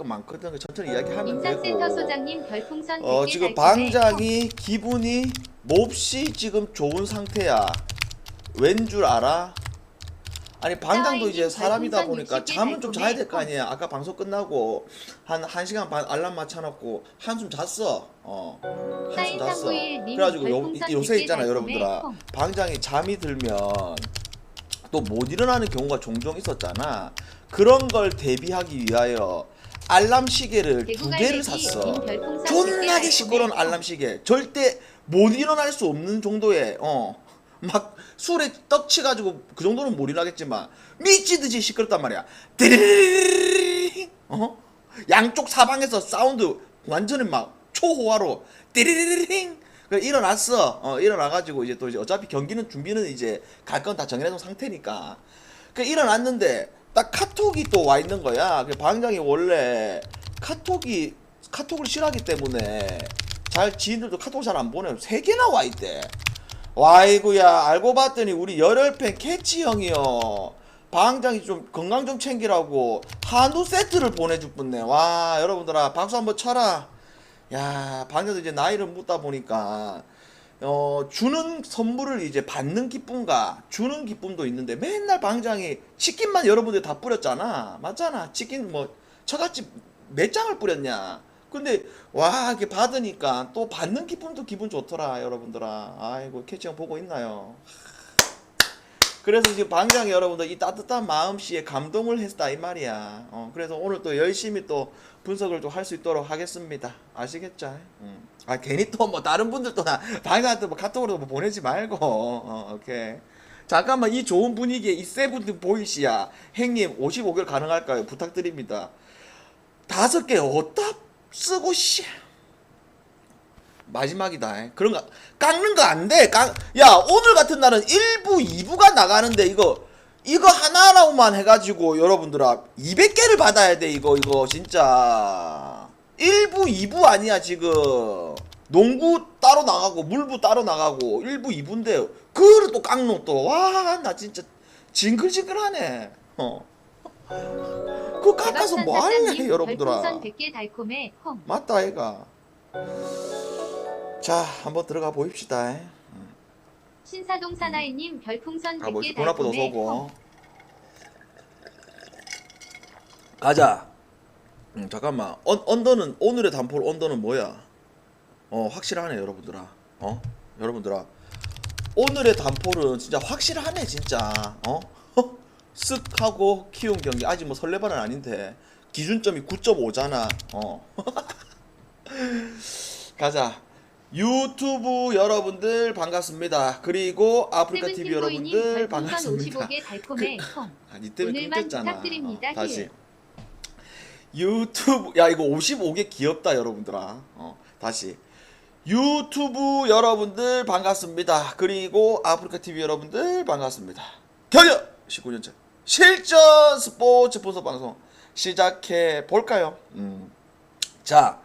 거 많거든. 천천히 이야기하면 인상센터 되고. 소장님 별풍선 어 100개 지금. 방장이 기분이 몹시 지금 좋은 상태야. 왠 줄 알아? 아니 방장도 이제 사람이다 보니까 60개 잠은 좀 자야 될 거. 아니야. 아까 방송 끝나고 한 1시간 반 알람 맞춰놓고 한숨 잤어. 어. 한숨 잤어. 그래가지고 요, 요새 100개 있잖아. 여러분들아. 콩. 방장이 잠이 들면 또 못 일어나는 경우가 종종 있었잖아. 그런 걸 대비하기 위하여 알람 시계를 두 개를 샀어. 님 별풍선 100개 존나게. 시끄러운 알람 시계. 절대 못 일어날 수 없는 정도의 어. 막 술에 떡치 가지고 그 정도는 못 일어나겠지만 미치듯이 시끄럽단 말이야. 띠리리리리리 어? 양쪽 사방에서 사운드 완전히 막 초호화로 띠리리리링 그래 일어났어. 어 일어나가지고 이제 또 이제 어차피 경기는 준비는 이제 갈 건 다 정해놓은 상태니까. 그 일어났는데 딱 카톡이 또 와 있는 거야. 그 방장이 원래 카톡이 카톡을 싫어하기 때문에 잘 지인들도 카톡 잘 안 보내. 세 개나 와 있대. 와이구야 알고 봤더니 우리 열혈팬 캐치 형이요. 방장이 좀 건강 좀 챙기라고 한우 세트를 보내줄 뿐네. 와 여러분들아 박수 한번 쳐라. 야 방장도 이제 나이를 묻다 보니까 어 주는 선물을 이제 받는 기쁨과 주는 기쁨도 있는데 맨날 방장이 치킨만 여러분들 다 뿌렸잖아. 맞잖아. 치킨 뭐 처갓집 몇 장을 뿌렸냐. 근데 와 이렇게 받으니까 또 받는 기쁨도 기분 좋더라 여러분들아. 아이고 캐치 형 보고 있나요? 그래서 지금 방장이 여러분들 이 따뜻한 마음씨에 감동을 했다 이 말이야. 어, 그래서 오늘 또 열심히 또 분석을 좀 할 수 있도록 하겠습니다. 아시겠죠? 음. 아 괜히 또 뭐 다른 분들도 나 방장한테 뭐 카톡으로 뭐 보내지 말고. 어, 오케이. 잠깐만 이 좋은 분위기에 이 세븐틴 보이시야. 행님 55개월 가능할까요? 부탁드립니다. 다섯 개 어디다 쓰고 씨. 마지막이다. 그런 거 깎는 거 안 돼. 깎... 야 오늘 같은 날은 1부, 2부가 나가는데 이거 이거 하나로만 해가지고 여러분들아 200개를 받아야 돼 이거 이거 진짜 1부, 2부 아니야 지금 농구 따로 나가고 물부 따로 나가고 1부, 2부인데 그거를 또 깎노 또와 나 진짜 징글징글하네. 어. 그거 깎아서 뭐 할래 여러분들아. 별풍선 100개 달콤해. 콩. 맞다 애가 자 한번 들어가 보입시다 신사동 사나이님 별풍선 아 100개 뭐지 돈 아프다 달콤해. 서고. 가자 음, 잠깐만. 언, 언더는 오늘의 단포 언더는 뭐야? 어 확실하네 여러분들아. 어? 여러분들아. 오늘의 단포는 진짜 확실하네 진짜. 어? 쓱 하고 키운 경기. 아직 뭐 설레발은 아닌데. 기준점이 9.5잖아. 어. 가자. 유튜브 여러분들 반갑습니다. 그리고 아프리카 TV 세븐틴 여러분들 반갑습니다. 55개 달콤해. 콩. 아, 니 때문에 끊겼잖아. 어, 다시. 힐. 유튜브 야 이거 55개 귀엽다 여러분들아. 어, 다시. 유튜브 여러분들 반갑습니다. 그리고 아프리카 TV 여러분들 반갑습니다. 경력 19년째 실전 스포츠 분석 방송 시작해 볼까요? 음. 자.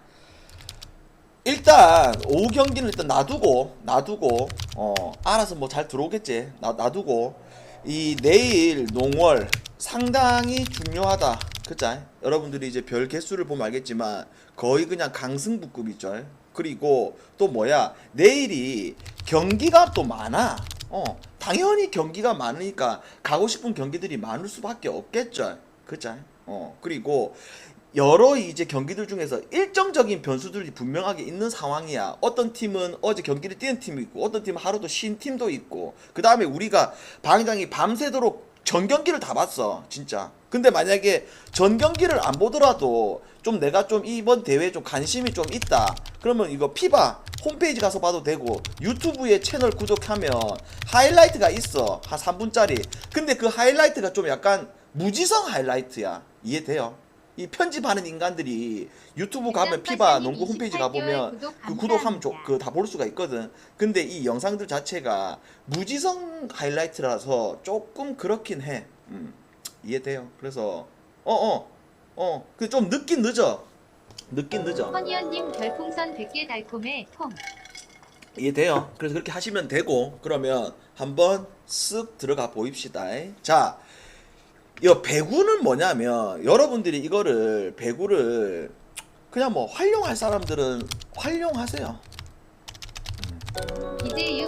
일단 오후 경기는 일단 놔두고 놔두고 어 알아서 뭐 잘 들어오겠지 놔, 놔두고 이 내일 농월 상당히 중요하다 그자 여러분들이 이제 별 개수를 보면 알겠지만 거의 그냥 강승부급 이죠 그리고 또 뭐야? 내일이 경기가 또 많아. 어 당연히 경기가 많으니까 가고 싶은 경기들이 많을 수밖에 없겠죠. 그자 어 그리고 여러 이제 경기들 중에서 일정적인 변수들이 분명하게 있는 상황이야. 어떤 팀은 어제 경기를 뛰는 팀이 있고, 어떤 팀은 하루도 쉰 팀도 있고, 그 다음에 우리가 방장이 밤새도록 전 경기를 다 봤어, 진짜. 근데 만약에 전 경기를 안 보더라도 좀 내가 좀 이번 대회에 좀 관심이 좀 있다. 그러면 이거 피바 홈페이지 가서 봐도 되고 유튜브에 채널 구독하면 하이라이트가 있어. 한 3분짜리. 근데 그 하이라이트가 좀 약간 무지성 하이라이트야. 이해돼요? 이 편집하는 인간들이 유튜브 가면 피바 농구 홈페이지 가보면 그 구독하면 그 다 볼 수가 있거든. 근데 이 영상들 자체가 무지성 하이라이트라서 조금 그렇긴 해. 음, 이해돼요. 그래서 어어 어, 그 좀 늦긴 늦어. 늦긴 늦어. 허니언님 별풍선 100개 달콤해. 콩. 이해돼요. 그래서 그렇게 하시면 되고 그러면 한번 쓱 들어가 보입시다. 자, 이 배구는 뭐냐면 여러분들이 이거를 배구를 그냥 뭐 활용할 사람들은 활용하세요.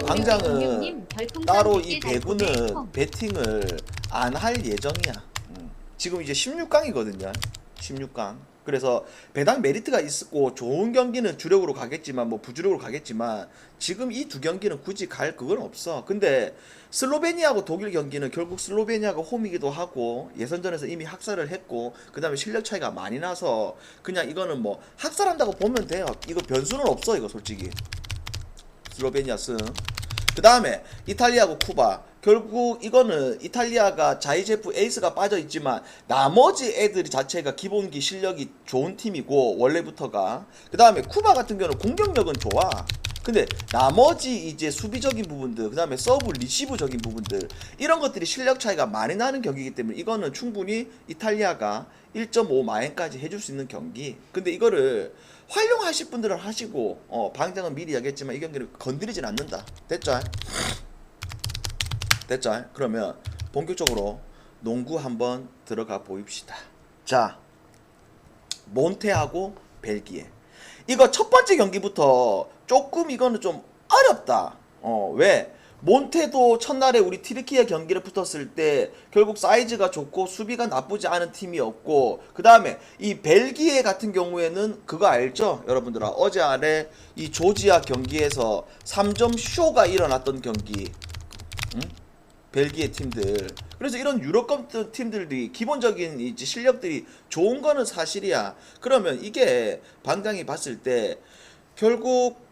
광장은 따로 100개 이 배구는 콩. 배팅을 안 할 예정이야. 음. 지금 이제 16강이거든요. 16강. 그래서 배당 메리트가 있고 좋은 경기는 주력으로 가겠지만 뭐 부주력으로 가겠지만 지금 이 두 경기는 굳이 갈 그건 없어. 근데 슬로베니아하고 독일 경기는 결국 슬로베니아가 홈이기도 하고 예선전에서 이미 학살을 했고 그다음에 실력 차이가 많이 나서 그냥 이거는 뭐 학살한다고 보면 돼요. 이거 변수는 없어 이거 솔직히. 슬로베니아 승. 그 다음에 이탈리아하고 쿠바. 결국 이거는 이탈리아가 자이제프 에이스가 빠져 있지만 나머지 애들이 자체가 기본기 실력이 좋은 팀이고 원래부터가. 그 다음에 쿠바 같은 경우는 공격력은 좋아. 근데 나머지 이제 수비적인 부분들, 그 다음에 서브 리시브적인 부분들 이런 것들이 실력 차이가 많이 나는 경기이기 때문에 이거는 충분히 이탈리아가 1.5 마행까지 해줄 수 있는 경기. 근데 이거를 활용하실 분들은 하시고 어, 방장은 미리 하겠지만 이 경기를 건드리진 않는다. 됐죠? 됐죠? 그러면 본격적으로 농구 한번 들어가 보입시다. 자, 몬테하고 벨기에. 이거 첫 번째 경기부터 조금 이거는 좀 어렵다. 어, 왜? 몬테도 첫날에 우리 티르키예 경기를 붙었을 때 결국 사이즈가 좋고 수비가 나쁘지 않은 팀이었고 그 다음에 이 벨기에 같은 경우에는 그거 알죠? 여러분들아 어제 아래 이 조지아 경기에서 3점 쇼가 일어났던 경기 응? 벨기에 팀들 그래서 이런 유럽급 팀들이 기본적인 이제 실력들이 좋은 거는 사실이야 그러면 이게 방장이 봤을 때 결국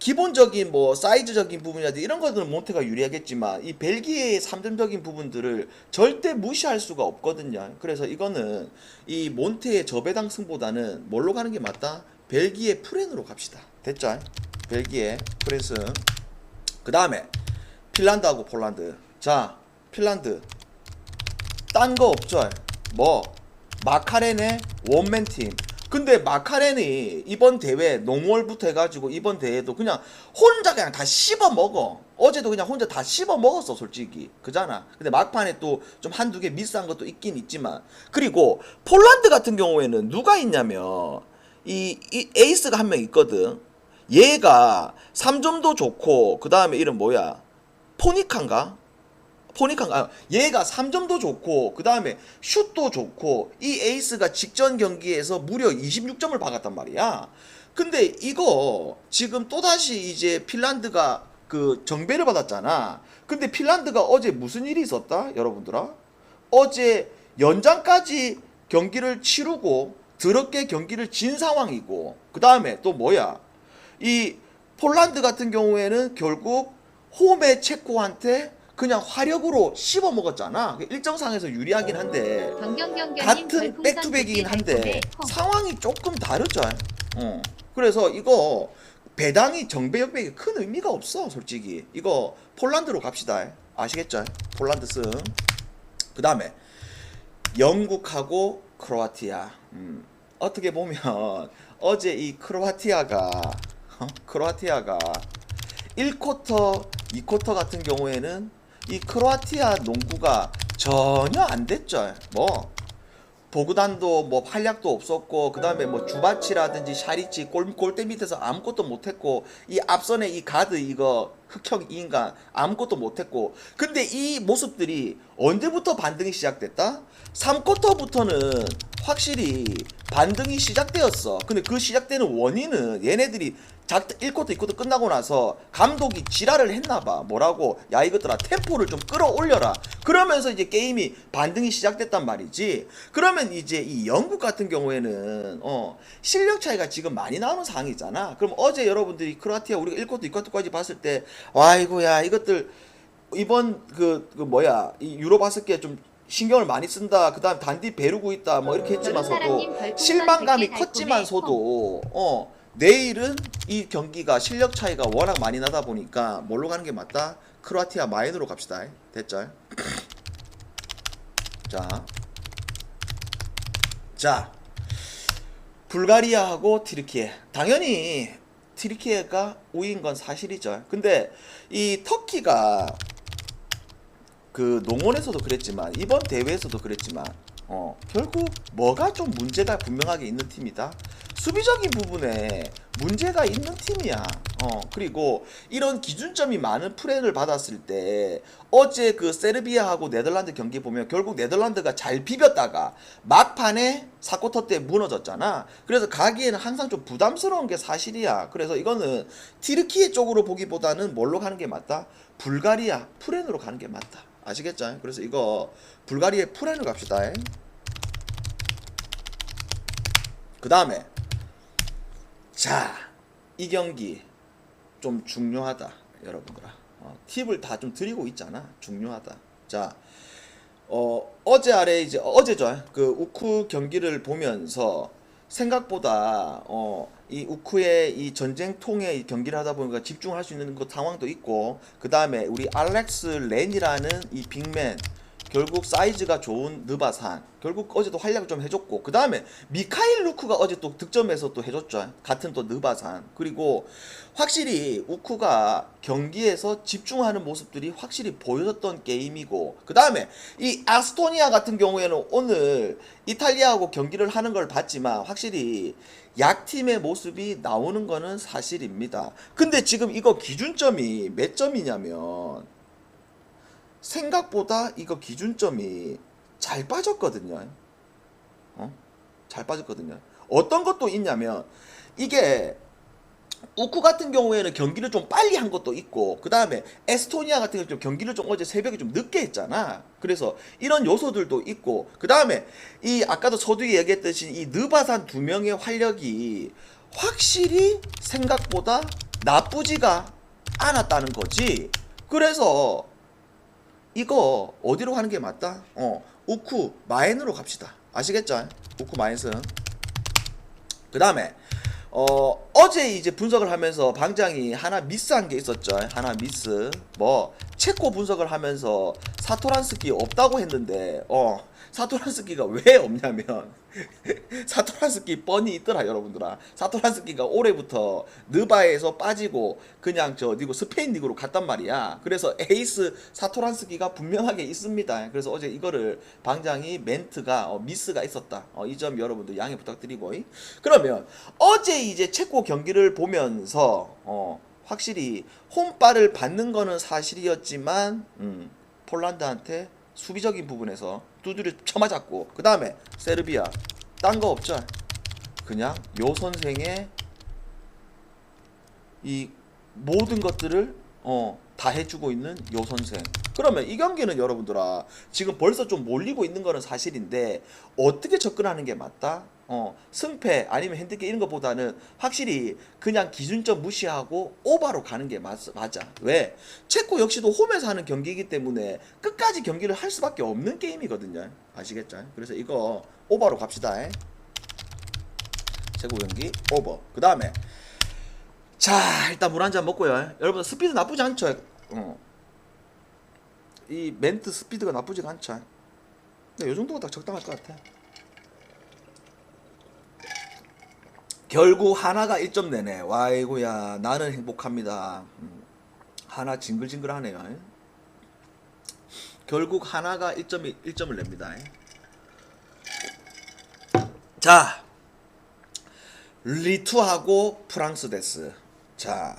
기본적인 뭐 사이즈적인 부분이라든지 이런 것들은 몬테가 유리하겠지만 이 벨기에의 삼점적인 부분들을 절대 무시할 수가 없거든요. 그래서 이거는 이 몬테의 저배당 승보다는 뭘로 가는 게 맞다? 벨기에 프렌으로 갑시다. 됐죠? 벨기에 프렌스. 그 다음에 핀란드하고 폴란드. 자, 핀란드. 딴 거 없죠? 뭐 마카렌의 원맨 팀. 근데 마카렌이 이번 대회 농월부터 해가지고 이번 대회도 그냥 혼자 그냥 다 씹어 먹어. 어제도 그냥 혼자 다 씹어 먹었어, 솔직히. 그잖아. 근데 막판에 또 좀 한두 개 미스한 것도 있긴 있지만. 그리고 폴란드 같은 경우에는 누가 있냐면 이, 이 에이스가 한 명 있거든. 얘가 3점도 좋고 그 다음에 이름 뭐야? 포니칸가? 포니칸 아 얘가 3점도 좋고 그 다음에 슛도 좋고 이 에이스가 직전 경기에서 무려 26점을 박았단 말이야. 근데 이거 지금 또다시 이제 핀란드가 그 정배를 받았잖아. 근데 핀란드가 어제 무슨 일이 있었다? 여러분들아? 어제 연장까지 경기를 치르고 더럽게 경기를 진 상황이고 그 다음에 또 뭐야? 이 폴란드 같은 경우에는 결국 홈의 체코한테 그냥 화력으로 씹어 먹었잖아. 그 일정상에서 유리하긴 한데 같은 백투백이긴 100개 한데 콩. 상황이 조금 다르죠. 어. 그래서 이거 배당이 정배역배에 큰 의미가 없어, 솔직히. 이거 폴란드로 갑시다. 아시겠죠? 폴란드 승. 그 다음에 영국하고 크로아티아. 음, 어떻게 보면 어제 이 크로아티아가 어? 크로아티아가 1쿼터, 2쿼터 같은 경우에는 이 크로아티아 농구가 전혀 안 됐죠. 뭐 보그단도 뭐 활약도 없었고 그 다음에 뭐 주바치라든지 샤리치 골, 골대 밑에서 아무것도 못했고 이 앞선에 이 가드 이거 흑형 인간 아무것도 못했고 근데 이 모습들이 언제부터 반등이 시작됐다? 3쿼터부터는 확실히 반등이 시작되었어. 근데 그 시작되는 원인은 얘네들이 작 1쿼터 2쿼터 끝나고 나서 감독이 지랄을 했나봐. 뭐라고? 야 이것들아 템포를 좀 끌어올려라. 그러면서 이제 게임이 반등이 시작됐단 말이지. 그러면 이제 이 영국 같은 경우에는 어 실력 차이가 지금 많이 나오는 상황이잖아. 그럼 어제 여러분들이 크로아티아 우리가 1쿼터 2쿼터까지 봤을 때 와이고야 이것들 이번 그, 그 뭐야 이 유로바스켓 좀 신경을 많이 쓴다. 그다음 단디 배르고 있다. 뭐 이렇게 했지만서도 실망감이 100개 컸지만서도 어 내일은 이 경기가 실력 차이가 워낙 많이 나다 보니까 뭘로 가는 게 맞다? 크로아티아 마인으로 갑시다. 됐죠 자. 자, 불가리아하고 티르키예. 당연히 티르키예가 우위인 건 사실이죠. 근데 이 터키가 그 농원에서도 그랬지만 이번 대회에서도 그랬지만 어 결국 뭐가 좀 문제가 분명하게 있는 팀이다. 수비적인 부분에 문제가 있는 팀이야. 어 그리고 이런 기준점이 많은 프레를 받았을 때 어제 그 세르비아하고 네덜란드 경기 보면 결국 네덜란드가 잘 비볐다가 막판에 사코터 때 무너졌잖아. 그래서 가기에는 항상 좀 부담스러운 게 사실이야. 그래서 이거는 티르키예 쪽으로 보기보다는 뭘로 가는 게 맞다? 불가리아 프렌으로 가는 게 맞다. 아시겠죠? 그래서 이거 불가리아 프렌으로 갑시다. 그 다음에 자, 이 경기 좀 중요하다, 여러분들아. 어, 팁을 다 좀 드리고 있잖아. 중요하다. 자, 어, 어제 아래 이제 어제죠. 그 우쿠 경기를 보면서 생각보다 어, 이 우쿠의 이 전쟁통의 이 경기를 하다 보니까 집중할 수 있는 그 상황도 있고 그 다음에 우리 알렉스 렌이라는 이 빅맨 결국 사이즈가 좋은 느바산. 결국 어제도 활약을 좀 해줬고 그 다음에 미카일 루크가 어제 또 득점에서 또 해줬죠. 같은 또 느바산. 그리고 확실히 우쿠가 경기에서 집중하는 모습들이 확실히 보여줬던 게임이고 그 다음에 이 아스토니아 같은 경우에는 오늘 이탈리아하고 경기를 하는 걸 봤지만 확실히 약팀의 모습이 나오는 거는 사실입니다. 근데 지금 이거 기준점이 몇 점이냐면 생각보다 이거 기준점이 잘 빠졌거든요. 어? 잘 빠졌거든요. 어떤 것도 있냐면 이게 우쿠 같은 경우에는 경기를 좀 빨리 한 것도 있고 그 다음에 에스토니아 같은 경우 좀 경기를 좀 어제 새벽에 좀 늦게 했잖아. 그래서 이런 요소들도 있고 그 다음에 이 아까도 서두에 얘기했듯이 이 느바산 두 명의 활력이 확실히 생각보다 나쁘지가 않았다는 거지. 그래서 이거 어디로 가는 게 맞다? 어, 우쿠 마엔으로 갑시다. 아시겠죠? 우쿠 마엔슨. 그 다음에 어 어제 이제 분석을 하면서 방장이 하나 미스한 게 있었죠. 하나 미스. 뭐 체코 분석을 하면서 사토란스키 없다고 했는데 어 사토란스키가 왜 없냐면 사토란스키 뻔히 있더라 여러분들아. 사토란스키가 올해부터 느바에서 빠지고 그냥 저 리그 스페인 리그로 갔단 말이야. 그래서 에이스 사토란스키가 분명하게 있습니다. 그래서 어제 이거를 방장이 멘트가 어, 미스가 있었다. 어, 이 점 여러분들 양해 부탁드리고. 그러면 어제 이제 체코 경기를 보면서 어, 확실히 홈발을 받는 거는 사실이었지만 음, 폴란드한테 수비적인 부분에서 두드려 쳐맞았고 그 다음에 세르비아 딴 거 없죠 그냥 요 선생의 이 모든 것들을 어, 다 해주고 있는 요 선생 그러면 이 경기는 여러분들아 지금 벌써 좀 몰리고 있는 거는 사실인데 어떻게 접근하는 게 맞다? 어, 승패 아니면 핸디캡 이런 것보다는 확실히 그냥 기준점 무시하고 오바로 가는 게 맞, 맞아. 왜? 체코 역시도 홈에서 하는 경기이기 때문에 끝까지 경기를 할 수밖에 없는 게임이거든요. 아시겠죠? 그래서 이거 오바로 갑시다. 체코 경기 오버. 그 다음에 자 일단 물 한 잔 먹고요. 여러분 스피드 나쁘지 않죠? 어. 이 멘트 스피드가 나쁘지가 않죠. 근데 요 정도가 딱 적당할 것 같아. 결국 하나가 1점 내네. 와이고야 나는 행복합니다. 음, 하나 징글징글하네요. 결국 하나가 1점 1점을 냅니다. 자 리투하고 프랑스 데스. 자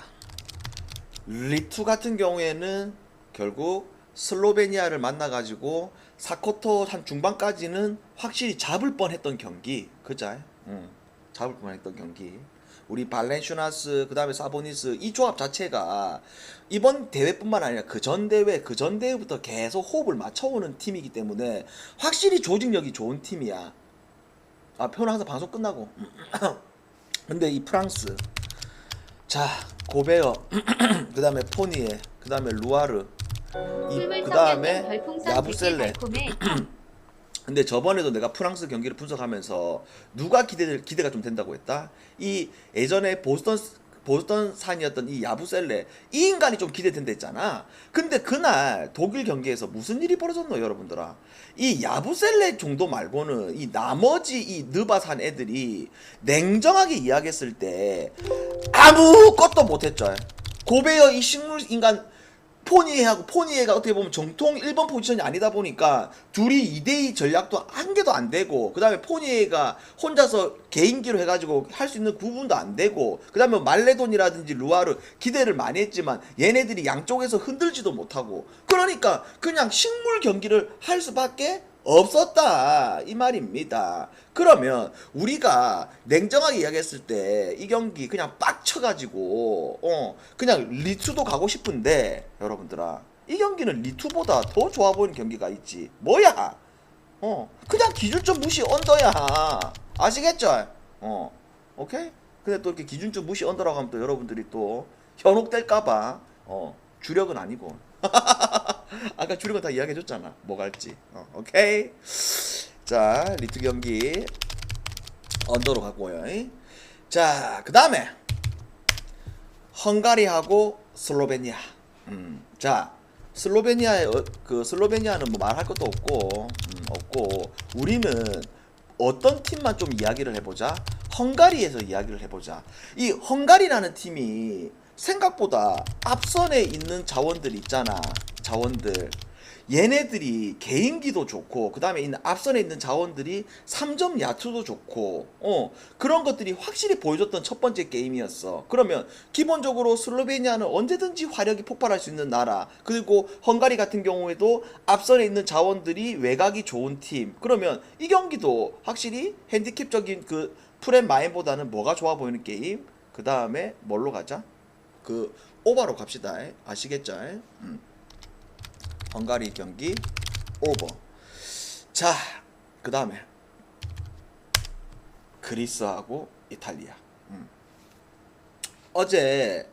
리투 같은 경우에는 결국 슬로베니아를 만나가지고 사코토 한 중반까지는 확실히 잡을 뻔했던 경기, 그자? 응. 잡을 뻔했던 경기. 우리 발렌슈나스 그다음에 사보니스 이 조합 자체가 이번 대회뿐만 아니라 그 전 대회 그 전 대회부터 계속 호흡을 맞춰오는 팀이기 때문에 확실히 조직력이 좋은 팀이야. 아 표현 항상 방송 끝나고. 근데 이 프랑스 자 고베어 그다음에 포니에 그다음에 루아르 이 그다음에 성냥님 별풍선 100개 야부셀레 근데 저번에도 내가 프랑스 경기를 분석하면서 누가 기대 기대가 좀 된다고 했다. 이 예전에 보스턴 보스턴 산이었던 이 야부셀레 이 인간이 좀 기대된다 했잖아. 근데 그날 독일 경기에서 무슨 일이 벌어졌노 여러분들아. 이 야부셀레 정도 말고는 이 나머지 이 느바산 애들이 냉정하게 이야기했을 때 아무것도 못했죠. 고베어 이 식물 인간 포니에하고 포니에가 어떻게 보면 정통 1번 포지션이 아니다 보니까 둘이 2대2 전략도 한 개도 안 되고 그 다음에 포니에가 혼자서 개인기로 해가지고 할 수 있는 구분도 안 되고 그 다음에 말레돈이라든지 루아르 기대를 많이 했지만 얘네들이 양쪽에서 흔들지도 못하고 그러니까 그냥 식물 경기를 할 수밖에 없었다. 이 말입니다. 그러면 우리가 냉정하게 이야기했을 때 이 경기 그냥 빡쳐가지고 어 그냥 리투도 가고 싶은데 여러분들아 이 경기는 리투보다 더 좋아 보이는 경기가 있지. 뭐야? 어 그냥 기준점 무시 언더야. 아시겠죠? 어 오케이? 근데 또 이렇게 기준점 무시 언더라고 하면 또 여러분들이 또 현혹될까봐 어 주력은 아니고 아까 주력은 다 이야기해줬잖아. 뭐 갈지. 어, 오케이. 자 리투 경기 언더로 갔고요. 자 그 다음에 헝가리하고 슬로베니아. 음, 자 슬로베니아의 어, 그 슬로베니아는 뭐 말할 것도 없고 음, 없고 우리는 어떤 팀만 좀 이야기를 해보자. 헝가리에서 이야기를 해보자. 이 헝가리라는 팀이 생각보다 앞선에 있는 자원들 있잖아 자원들. 얘네들이 개인기도 좋고 그 다음에 있는 앞선에 있는 자원들이 3점 야투도 좋고 어 그런 것들이 확실히 보여줬던 첫 번째 게임이었어. 그러면 기본적으로 슬로베니아는 언제든지 화력이 폭발할 수 있는 나라 그리고 헝가리 같은 경우에도 앞선에 있는 자원들이 외곽이 좋은 팀. 그러면 이 경기도 확실히 핸디캡적인 그 프렘 마인보다는 뭐가 좋아 보이는 게임? 그 다음에 뭘로 가자? 그 오바로 갑시다. 아시겠죠? 음. 헝가리 경기 오버. 자, 그 다음에 그리스하고 이탈리아. 음. 어제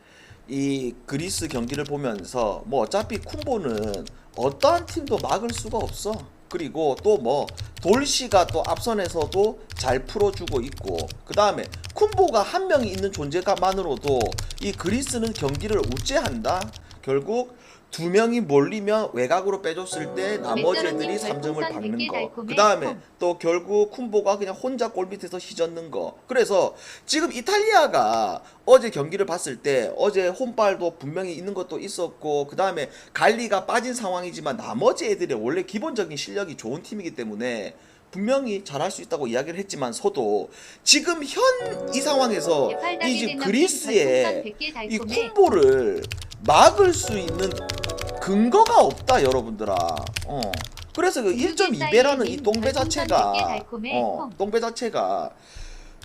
이 그리스 경기를 보면서 뭐 어차피 쿤보는 어떠한 팀도 막을 수가 없어. 그리고 또 뭐 돌시가 또 앞선에서도 잘 풀어주고 있고 그 다음에 쿤보가 한 명이 있는 존재만으로도 이 그리스는 경기를 우째한다. 결국 두 명이 몰리면 외곽으로 빼줬을 때 나머지 애들이 3점을 박는 거. 그 다음에 또 결국 쿤보가 그냥 혼자 골 밑에서 휘젓는 거. 그래서 지금 이탈리아가 어제 경기를 봤을 때 어제 홈발도 분명히 있는 것도 있었고 그 다음에 갈리가 빠진 상황이지만 나머지 애들이 원래 기본적인 실력이 좋은 팀이기 때문에 분명히 잘할 수 있다고 이야기를 했지만 서도 지금 현 이 상황에서 이 지금 그리스의 이 콤보를 막을 수 있는 근거가 없다 여러분들아. 어. 그래서 그 1.2배라는 이 똥배 자체가 어 똥배 자체가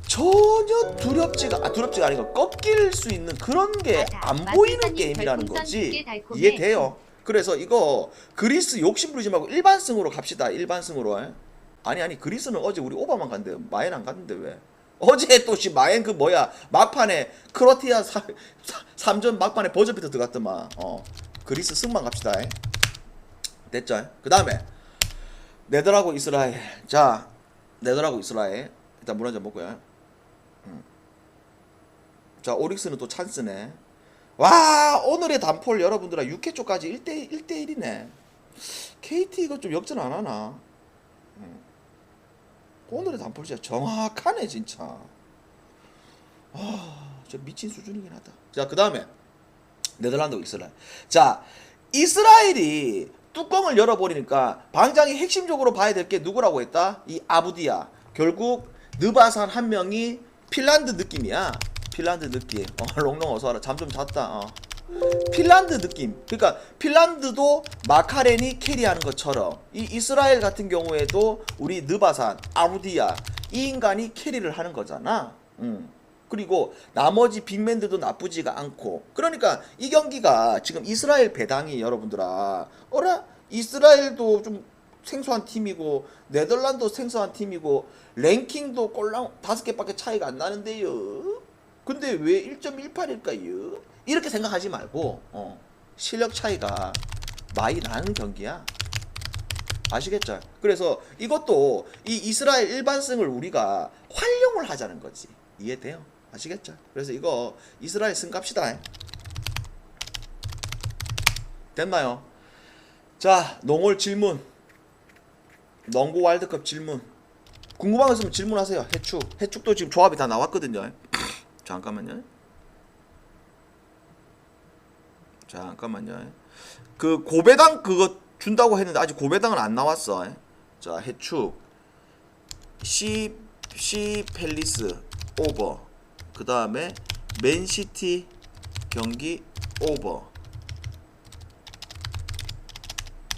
전혀 두렵지가 아 두렵지가 아니고 꺾일 수 있는 그런 게 안 보이는 게임이라는 거지. 이해돼요? 그래서 이거 그리스 욕심 부리지 말고 일반승으로 갑시다 일반승으로. 에? 아니 아니 그리스는 어제 우리 오바만 갔는데 마엔 안 갔는데 왜 어제 또씨 마엔 그 뭐야 막판에 크로티아 3, 전 막판에 버저비터 들어갔더만. 어 그리스 승만 갑시다. 에. 됐죠? 그 다음에 네덜하고 이스라엘. 자 네덜하고 이스라엘. 일단 물 한 잔 먹고요. 음. 자 오릭스는 또 찬스네. 와 오늘의 단폴 여러분들아 6회 초까지 1대 1대1이네. KT 이거 좀 역전 안 하나? 음. 오늘의 단폴 진짜 정확하네 진짜. 아저 미친 수준이긴 하다. 자 그 다음에 네덜란드 이스라엘. 자 이스라엘이 뚜껑을 열어버리니까 방장이 핵심적으로 봐야 될 게 누구라고 했다? 이 아부디야. 결국 느바산 한 명이 핀란드 느낌이야. 핀란드 느낌. 어 롱롱 어서 와라. 잠 좀 잤다. 어. 핀란드 느낌. 그러니까 핀란드도 마카렌이 캐리하는 것처럼 이 이스라엘 같은 경우에도 우리 느바산, 아부디아 이 인간이 캐리를 하는 거잖아. 음. 그리고 나머지 빅맨들도 나쁘지가 않고 그러니까 이 경기가 지금 이스라엘 배당이 여러분들아 어라 이스라엘도 좀 생소한 팀이고 네덜란드 생소한 팀이고 랭킹도 꼴랑 다섯 개밖에 차이가 안 나는데요. 근데 왜 1.18일까요? 이렇게 생각하지 말고 어, 실력 차이가 많이 나는 경기야. 아시겠죠? 그래서 이것도 이 이스라엘 일반승을 우리가 활용을 하자는 거지. 이해돼요? 아시겠죠? 그래서 이거 이스라엘 승 갑시다. 됐나요? 자, 농월 질문. 농구 월드컵 질문. 궁금한 거 있으면 질문하세요. 해축. 해축도 지금 조합이 다 나왔거든요. 잠깐만요. 잠깐만요. 그 고배당 그거 준다고 했는데 아직 고배당은 안 나왔어. 자 해축 C C 팰리스 오버. 그 다음에 맨시티 경기 오버.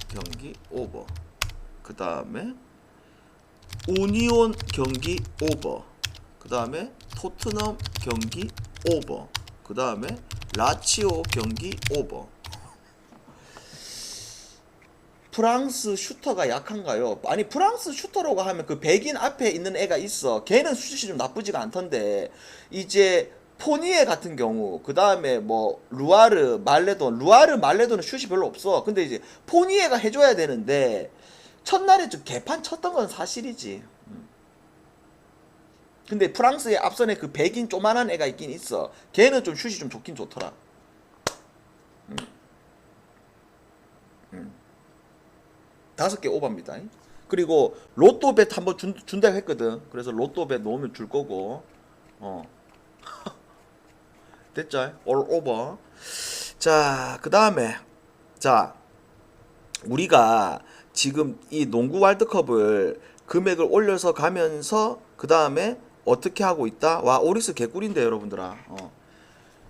경기 오버. 그 다음에 우니온 경기 오버. 그 다음에 토트넘 경기 오버. 그 다음에 라치오 경기 오버. 프랑스 슈터가 약한가요? 아니 프랑스 슈터라고 하면 그 백인 앞에 있는 애가 있어. 걔는 슛이 좀 나쁘지가 않던데 이제 포니에 같은 경우 그 다음에 뭐 루아르 말레돈 루아르 말레돈은 슛이 별로 없어. 근데 이제 포니에가 해줘야 되는데 첫날에 좀 개판 쳤던 건 사실이지. 음. 근데 프랑스의 앞선에 그 백인 조만한 애가 있긴 있어. 걔는 좀 슛이 좀 좋긴 좋더라. 음. 음. 다섯 개 오버입니다. 그리고 로또 벳 한번 준, 준다고 했거든. 그래서 로또 벳 놓으면 줄 거고. 어. 됐죠? 올 오버. 자, 그 다음에 자 우리가 지금 이 농구 월드컵을 금액을 올려서 가면서 그 다음에 어떻게 하고 있다? 와 오리스 개꿀인데 여러분들아. 어.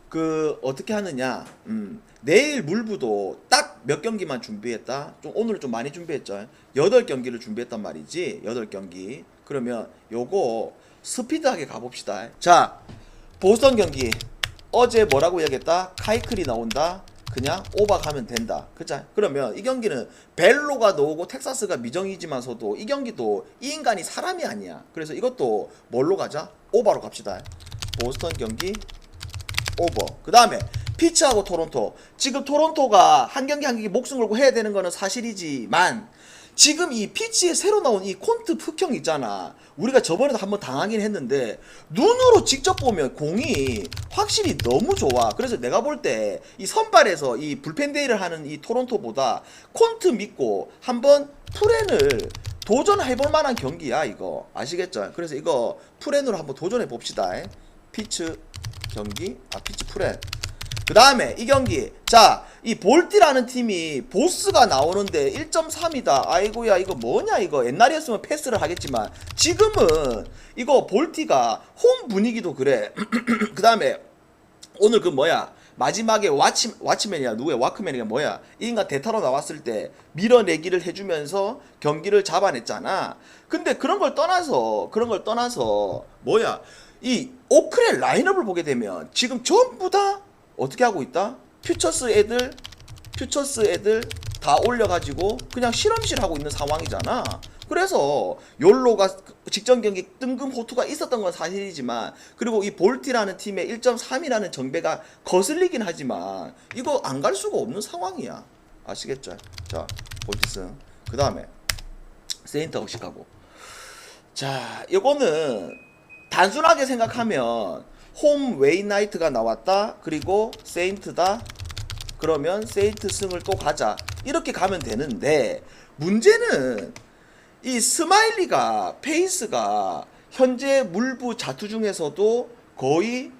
그 어떻게 하느냐? 음, 내일 물부도 딱 몇 경기만 준비했다. 좀 오늘 좀 많이 준비했죠. 여덟 경기를 준비했단 말이지. 여덟 경기. 그러면 요거 스피드하게 가봅시다. 자, 보스턴 경기 어제 뭐라고 이야기했다? 카이클이 나온다. 그냥 오바 가면 된다. 그죠? 그러면 이 경기는 벨로가 나오고 텍사스가 미정이지만서도 이 경기도 이 인간이 사람이 아니야. 그래서 이것도 뭘로 가자? 오바로 갑시다. 보스턴 경기 오버. 그 다음에 피츠하고 토론토. 지금 토론토가 한 경기 한 경기 목숨 걸고 해야 되는 거는 사실이지만 지금 이 피치에 새로 나온 이 콘트 흑형 있잖아. 우리가 저번에도 한번 당하긴 했는데 눈으로 직접 보면 공이 확실히 너무 좋아. 그래서 내가 볼 때 이 선발에서 이 불펜 데이를 하는 이 토론토보다 콘트 믿고 한번 프렌을 도전해볼 만한 경기야 이거 아시겠죠? 그래서 이거 프렌으로 한번 도전해 봅시다. 피츠 경기 아 피치 프렌 그 다음에 이 경기 자 이 볼티라는 팀이 보스가 나오는데 1.3이다. 아이고야 이거 뭐냐 이거. 옛날이었으면 패스를 하겠지만 지금은 이거 볼티가 홈 분위기도 그래. 그 다음에 오늘 그 뭐야? 마지막에 와치 와치맨이야. 누구야? 와크맨이야. 뭐야? 이 인간 대타로 나왔을 때 밀어내기를 해주면서 경기를 잡아냈잖아. 근데 그런 걸 떠나서 그런 걸 떠나서 뭐야? 이 오클의 라인업을 보게 되면 지금 전부 다 어떻게 하고 있다? 퓨처스 애들 퓨처스 애들 다 올려가지고 그냥 실험실 하고 있는 상황이잖아. 그래서 욜로가 직전 경기 뜬금 호투가 있었던 건 사실이지만 그리고 이 볼티라는 팀의 1.3이라는 정배가 거슬리긴 하지만 이거 안 갈 수가 없는 상황이야. 아시겠죠? 자, 볼티슨. 그 다음에 세인트하고 시카고. 자, 이거는 단순하게 생각하면 홈 웨이 나이트가 나왔다. 그리고 세인트다. 그러면 세인트 승을 또 가자. 이렇게 가면 되는데 문제는 이 스마일리가 페이스가 현재 물부 자투 중에서도 거의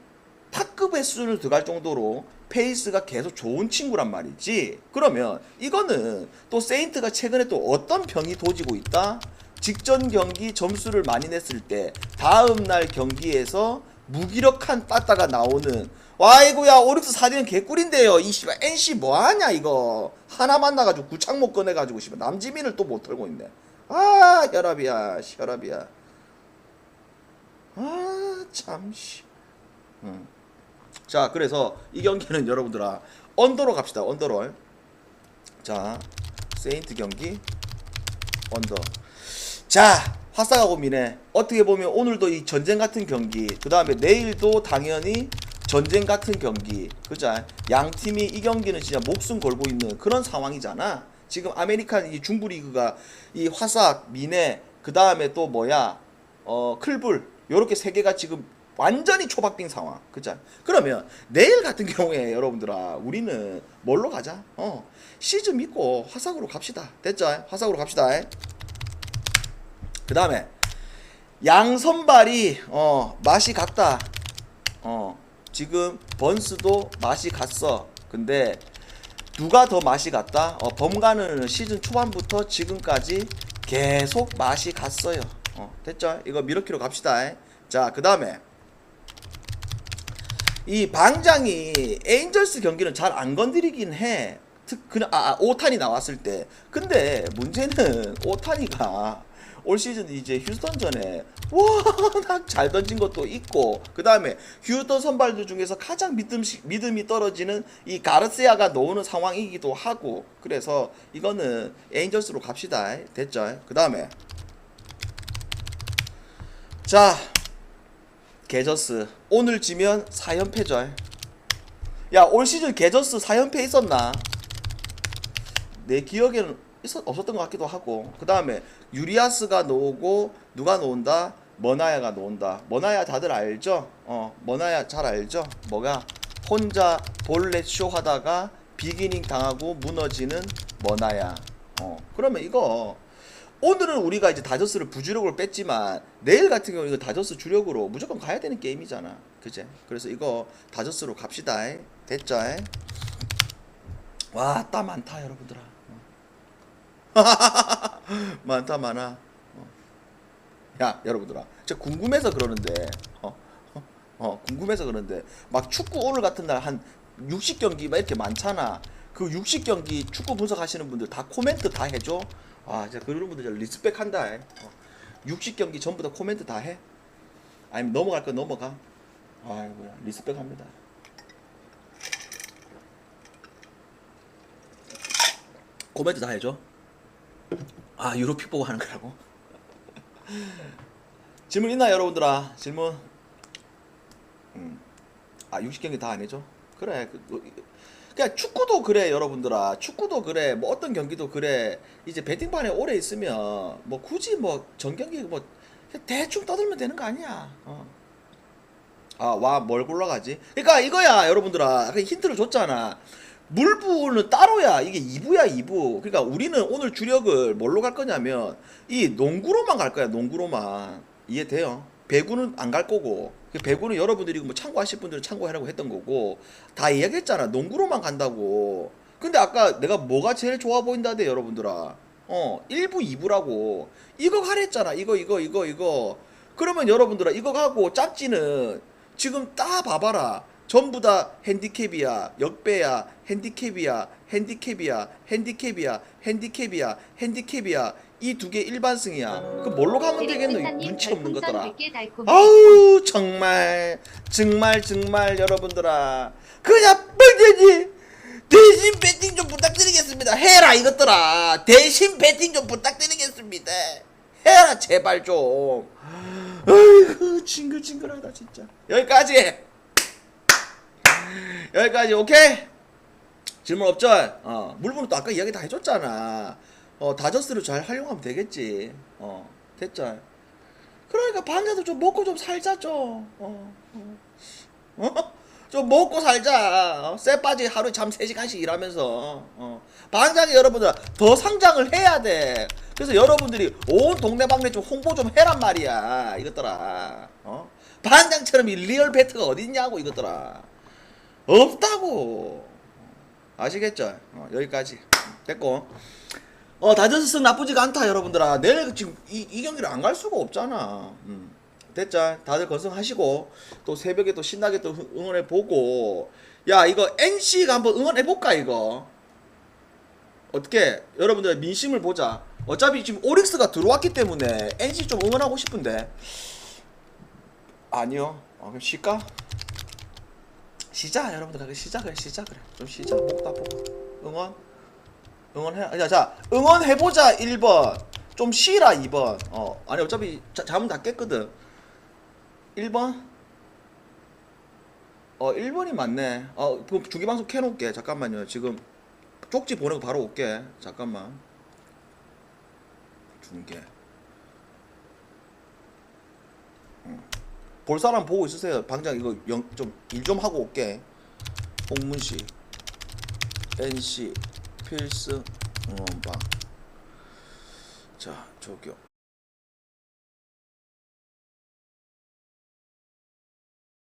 탑급 횟수를 들어갈 정도로 페이스가 계속 좋은 친구란 말이지. 그러면 이거는 또 세인트가 최근에 또 어떤 병이 도지고 있다? 직전 경기 점수를 많이 냈을 때 다음 날 경기에서 무기력한 빠따가 나오는. 와이고야 오릭스 사디는 개꿀인데요. 이 씨발 NC 뭐하냐 이거. 하나 만나가지고 구창모 꺼내가지고 씨발 남지민을 또 못 털고 있네. 아 혈압이야 혈압이야. 아 참씨. 음. 자 그래서 이 경기는 여러분들아 언더로 갑시다 언더로. 자 세인트 경기 언더. 자 화사가고 미네. 어떻게 보면 오늘도 이 전쟁 같은 경기 그 다음에 내일도 당연히 전쟁 같은 경기. 그자 양 팀이 이 경기는 진짜 목숨 걸고 있는 그런 상황이잖아. 지금 아메리칸 이 중부 리그가 이 화사 미네 그 다음에 또 뭐야? 어 클불. 요렇게 세 개가 지금 완전히 초박빙 상황. 그자 그러면 내일 같은 경우에 여러분들아 우리는 뭘로 가자? 어 시즌 믿고 화삭으로 갑시다. 됐죠? 화삭으로 갑시다 그 다음에 양 선발이 어 맛이 같다. 어 지금 번스도 맛이 갔어. 근데 누가 더 맛이 갔다? 어, 범가는 시즌 초반부터 지금까지 계속 맛이 갔어요. 어, 됐죠? 이거 미러키로 갑시다. 자, 그 다음에 이 방장이 에인절스 경기는 잘 안 건드리긴 해. 특 그냥 아, 아 오탄이 나왔을 때. 근데 문제는 오탄이가 올 시즌 이제 휴스턴전에 워낙 잘 던진 것도 있고 그 다음에 휴스턴 선발들 중에서 가장 믿음 믿음이 떨어지는 이 가르시아가 놓는 상황이기도 하고 그래서 이거는 에인절스로 갑시다. 됐죠? 그 다음에 자 게저스 오늘 지면 4연패죠 야올 시즌 게저스 4연패 있었나 내 기억에는 있었, 없었던 것 같기도 하고 그 다음에 유리아스가 놓고 누가 놓은다 머나야가 놓은다 머나야 다들 알죠 어 머나야 잘 알죠 뭐가 혼자 볼렛 쇼 하다가 비기닝 당하고 무너지는 머나야 어 그러면 이거 오늘은 우리가 이제 다저스를 부주력으로 뺐지만 내일 같은 경우 이거 다저스 주력으로 무조건 가야 되는 게임이잖아. 그제? 그래서 이거 다저스로 갑시다. 됐죠? 와, 따 많다, 여러분들아. 어. 많다, 많아. 어. 야, 여러분들아. 제가 궁금해서 그러는데, 어, 어, 어, 궁금해서 그러는데, 막 축구 오늘 같은 날 한 60경기 막 이렇게 많잖아. 그 60경기 축구 분석하시는 분들 다 코멘트 다 해줘. 아, 진짜 그런 분들 진짜 리스펙 한다. 어. 60경기 전부 다 코멘트 다 해? 아니면 넘어갈 거 넘어가? 아이고, 리스펙 합니다. 코멘트 다 해줘? 아, 유로픽 보고 하는 거라고? 질문 있나 여러분들아? 질문? 음. 아, 60경기 다안 해줘? 그래. 그, 뭐, 그냥 축구도 그래 여러분들아 축구도 그래 뭐 어떤 경기도 그래 이제 배팅판에 오래 있으면 뭐 굳이 뭐 전경기 뭐 대충 떠들면 되는 거 아니야 어. 아와 뭘 골라가지 그러니까 이거야 여러분들아 아까 힌트를 줬잖아 물부는 따로야. 이게 2부야 2부. 그러니까 우리는 오늘 주력을 뭘로 갈 거냐면 이 농구로만 갈 거야 농구로만. 이해돼요? 배구는 안 갈 거고. 그 배구는 여러분들이 뭐 참고하실 분들은 참고하라고 했던 거고. 다 이야기했잖아. 농구로만 간다고. 근데 아까 내가 뭐가 제일 좋아 보인다대 여러분들아. 어 1부 2부라고. 이거 가랬잖아. 이거 이거 이거 이거. 그러면 여러분들아 이거 가고 짭지는 지금 따 봐봐라 전부 다 핸디캡이야 역배야 핸디캡이야 핸디캡이야 핸디캡이야 핸디캡이야 핸디캡이야. 이 두 개 일반승이야. 그 뭘로 가면 되겠노? 눈치 없는 별풍선 것들아. 100개 달콤해. 아우 정말 정말 정말 여러분들아. 그냥 뻥되지. 대신 배팅 좀 부탁드리겠습니다. 해라 이것들아. 대신 배팅 좀 부탁드리겠습니다. 해라 제발 좀. 아이고 징글징글하다 진짜. 여기까지 여기까지 오케이 질문 없죠? 어 물분은 또 아까 이야기 다 해줬잖아 어 다저스를 잘 활용하면 되겠지 어 됐죠? 그러니까 반자도 좀 먹고 좀 살자 좀. 어, 어. 어? 좀 먹고 살자. 어? 쎄빠지 하루에 잠 3시간씩 일하면서. 어. 반장이 여러분들 더 상장을 해야 돼. 그래서 여러분들이 온 동네방네 좀 홍보 좀 해란 말이야. 이것들아. 어? 반장처럼 이 리얼 배트가 어딨냐고 이것들아. 없다고. 아시겠죠? 어, 여기까지. 됐고. 어 다저스 승 나쁘지가 않다 여러분들아 내일 지금 이, 이 경기를 안 갈 수가 없잖아 음. 됐자 다들 건승하시고 또 새벽에 또 신나게 또 흥- 응원해 보고 야 이거 NC가 한번 응원해 볼까 이거 어떻게 여러분들 민심을 보자 어차피 지금 오릭스가 들어왔기 때문에 NC 좀 응원하고 싶은데 아니요 어, 그럼 쉴까 쉬자 여러분들 쉬자 그래 쉬자 그래 좀 쉬자 목도 아프고 응원 응원해. 자, 자, 응원해보자 1번. 좀 쉬라 2번. 어, 아니 어차피 자, 잠은 다 깼거든. 1번. 어, 1번이 맞네. 어, 그럼 중계방송 켜놓을게. 잠깐만요. 지금 쪽지 보내고 바로 올게. 잠깐만. 중계. 음. 볼 사람 보고 있으세요. 방장 이거 좀 일 좀 하고 올게. 홍문식, NC, 필승 응원방 자 저기요